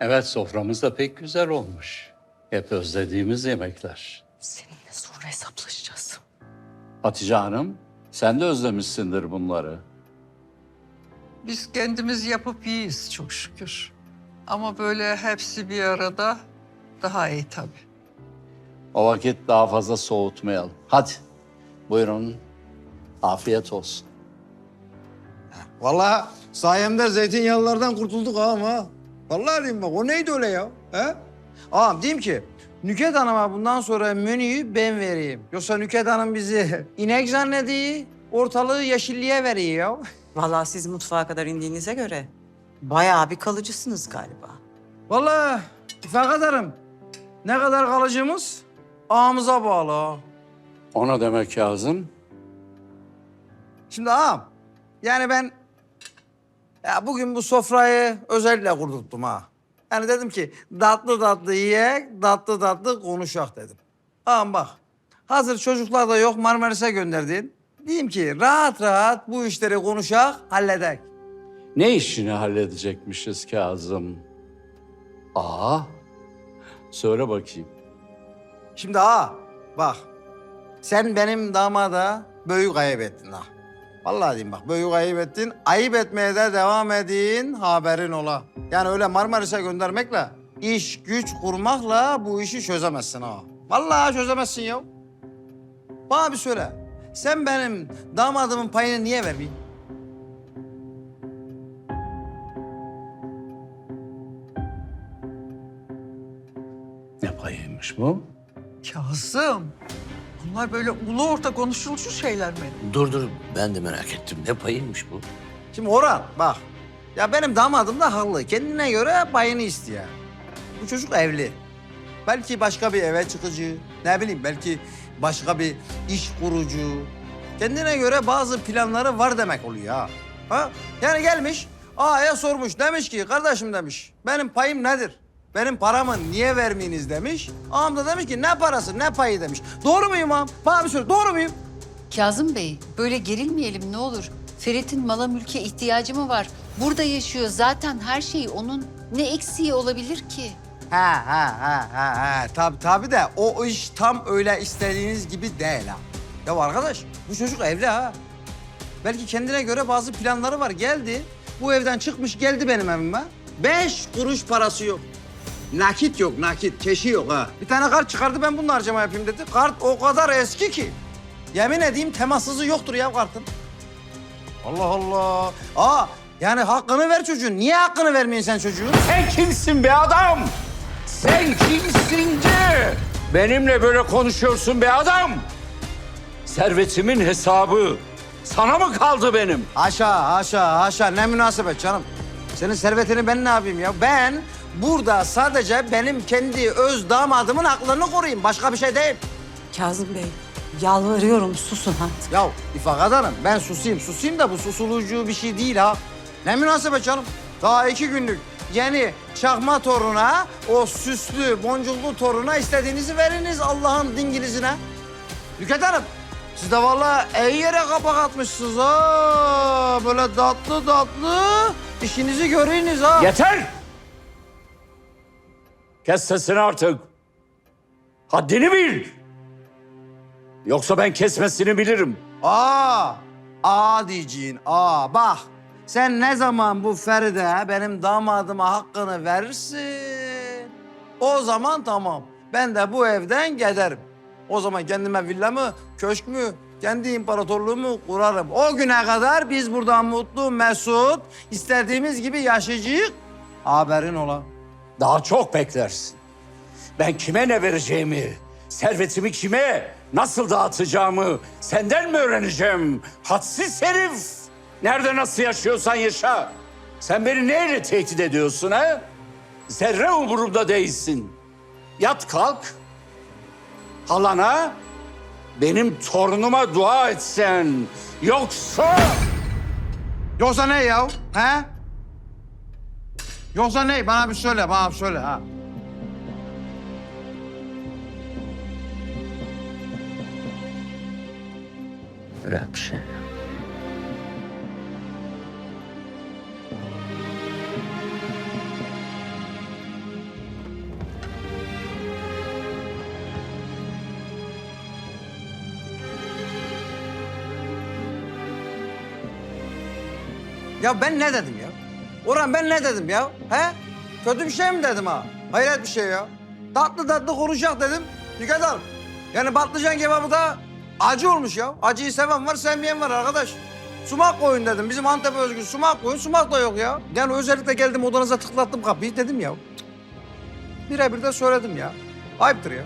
Evet soframız da pek güzel olmuş. Hep özlediğimiz yemekler. Seninle sonra hesaplaşacağız. Hatice Hanım, sen de özlemişsindir bunları. Biz kendimiz yapıp yiyiz çok şükür. Ama böyle hepsi bir arada daha iyi tabii. O vakit daha fazla soğutmayalım. Hadi buyurun. Afiyet olsun. Vallahi sayemde zeytinyağlılardan kurtulduk ağam ha. Vallahi diyeyim bak o neydi öyle ya? He? Ağam diyeyim ki Nüket Hanım'a bundan sonra menüyü ben vereyim. Yoksa Nüket Hanım bizi inek zannediyor, ortalığı yeşilliğe veriyor ya. Vallahi siz mutfağa kadar indiğinize göre bayağı bir kalıcısınız galiba. Vallahi İfakat Hanım ne kadar kalıcımız ağamıza bağlı ha. O ne demek Kazım? Şimdi ağam yani ben ya bugün bu sofrayı özellikle kurdurttum ha. Yani dedim ki tatlı tatlı yiyek, tatlı tatlı konuşak dedim. Ağam bak hazır çocuklar da yok Marmaris'e gönderdin. Diyeyim ki rahat rahat bu işleri konuşak, halledek. Ne işini halledecekmişiz Kazım? Aa, söyle bakayım. Şimdi ağa bak sen benim damada büyük ayıp ettin ha. Vallahi diyeyim bak büyük ayıp ettin. Ayıp etmeye de devam edin haberin ola. Yani öyle Marmaris'e göndermekle iş güç kurmakla bu işi çözemezsin ha. Vallahi çözemezsin ya. Bana bir söyle. Sen benim damadımın payını niye vermeyeyim? Ne payıymış bu? Kazım, bunlar böyle ulu orta konuşulmuş şeyler mi? Dur dur ben de merak ettim. Ne payıymış bu? Şimdi Orhan bak. Ya benim damadım da haklı. Kendine göre payını istiyor. Bu çocuk evli. Belki başka bir eve çıkıcı. Ne bileyim belki başka bir iş kurucu. Kendine göre bazı planları var demek oluyor ha. ha? Yani gelmiş ağaya sormuş. Demiş ki kardeşim demiş benim payım nedir? Benim paramı niye vermeyiniz demiş. Ağam da demiş ki ne parası ne payı demiş. Doğru muyum ağam? Bana bir söyle doğru muyum? Kazım Bey, böyle gerilmeyelim ne olur. Ferit'in mala mülke ihtiyacı mı var? Burada yaşıyor zaten her şey onun. Ne eksiği olabilir ki? Ha ha ha ha ha. Tabii tabii de o iş tam öyle istediğiniz gibi değil ha. Ya arkadaş bu çocuk evli ha. Belki kendine göre bazı planları var. Geldi. Bu evden çıkmış geldi benim evime. Beş kuruş parası yok. Nakit yok nakit. Keşi yok ha. Bir tane kart çıkardı ben bununla harcama yapayım dedi. Kart o kadar eski ki. Yemin edeyim temassızı yoktur ya kartın. Allah Allah. Aa yani hakkını ver çocuğun. Niye hakkını vermiyorsun sen çocuğun? Sen kimsin be adam? Sen kimsin de benimle böyle konuşuyorsun be adam? Servetimin hesabı sana mı kaldı benim? Haşa, haşa, haşa. Ne münasebet canım. Senin servetini ben ne yapayım ya? Ben burada sadece benim kendi öz damadımın aklını koruyayım. Başka bir şey değil. Kazım Bey, yalvarıyorum susun artık. Ya İfakat Hanım ben susayım. Susayım da bu susulucu bir şey değil ha. Ne münasebet canım. Daha iki günlük yeni çakma toruna, o süslü, boncuklu toruna istediğinizi veriniz Allah'ın dingilizine. Nüket Hanım, siz de vallahi iyi yere kapak atmışsınız ha. Böyle tatlı tatlı işinizi göreyiniz ha. Yeter! Kes sesini artık. Haddini bil. Yoksa ben kesmesini bilirim. Aa, aa diyeceğin, aa bak. Sen ne zaman bu Feride benim damadıma hakkını verirsin, o zaman tamam. Ben de bu evden giderim. O zaman kendime villa mı, köşk mü, kendi imparatorluğumu kurarım. O güne kadar biz buradan mutlu, mesut, istediğimiz gibi yaşayacağız. Haberin ola. Daha çok beklersin. Ben kime ne vereceğimi, servetimi kime, nasıl dağıtacağımı senden mi öğreneceğim? Hadsiz herif! Nerede nasıl yaşıyorsan yaşa. Sen beni neyle tehdit ediyorsun ha? Zerre umurumda değilsin. Yat kalk. Halana, benim torunuma dua etsen. Yoksa... Yoksa ne ya? He? Yoksa ne? Bana bir söyle, bana bir söyle ha. Öyle bir şey. Ya ben ne dedim ya? Orhan ben ne dedim ya? He? Kötü bir şey mi dedim ha? Hayret bir şey ya. Tatlı tatlı konuşacak dedim. Dikkat al. Yani patlıcan kebabı da acı olmuş ya. Acıyı seven var, sevmeyen var arkadaş. Sumak koyun dedim. Bizim Antep özgü sumak koyun. Sumak da yok ya. Yani özellikle geldim odanıza tıklattım kapıyı dedim ya. Birebir de söyledim ya. Ayıptır ya.